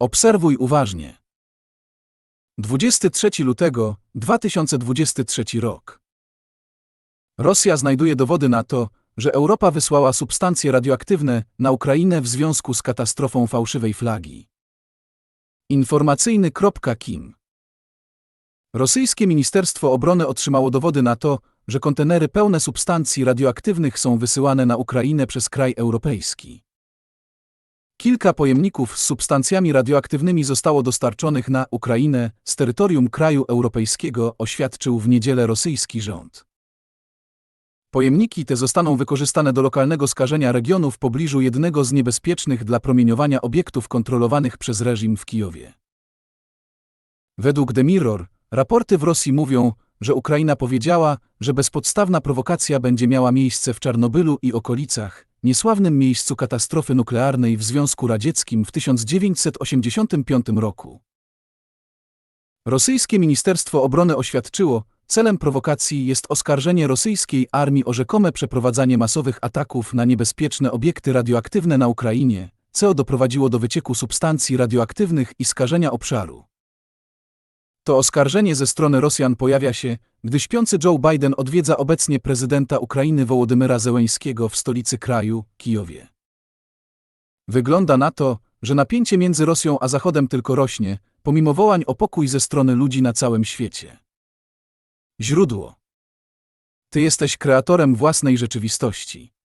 Obserwuj uważnie. 23 lutego 2023 rok. Rosja znajduje dowody na to, że Europa wysłała substancje radioaktywne na Ukrainę w związku z katastrofą fałszywej flagi. Informacyjny.kim Rosyjskie Ministerstwo Obrony otrzymało dowody na to, że kontenery pełne substancji radioaktywnych są wysyłane na Ukrainę przez kraj europejski. Kilka pojemników z substancjami radioaktywnymi zostało dostarczonych na Ukrainę z terytorium kraju europejskiego, oświadczył w niedzielę rosyjski rząd. Pojemniki te zostaną wykorzystane do lokalnego skażenia regionu w pobliżu jednego z niebezpiecznych dla promieniowania obiektów kontrolowanych przez reżim w Kijowie. Według The Mirror, raporty w Rosji mówią, że Ukraina powiedziała, że bezpodstawna prowokacja będzie miała miejsce w Czarnobylu i okolicach, niesławnym miejscu katastrofy nuklearnej w Związku Radzieckim w 1985 roku. Rosyjskie Ministerstwo Obrony oświadczyło, celem prowokacji jest oskarżenie rosyjskiej armii o rzekome przeprowadzanie masowych ataków na niebezpieczne obiekty radioaktywne na Ukrainie, co doprowadziło do wycieku substancji radioaktywnych i skażenia obszaru. To oskarżenie ze strony Rosjan pojawia się, gdy śpiący Joe Biden odwiedza obecnie prezydenta Ukrainy Wołodymyra Zełeńskiego w stolicy kraju, Kijowie. Wygląda na to, że napięcie między Rosją a Zachodem tylko rośnie, pomimo wołań o pokój ze strony ludzi na całym świecie. Źródło. Ty jesteś kreatorem własnej rzeczywistości.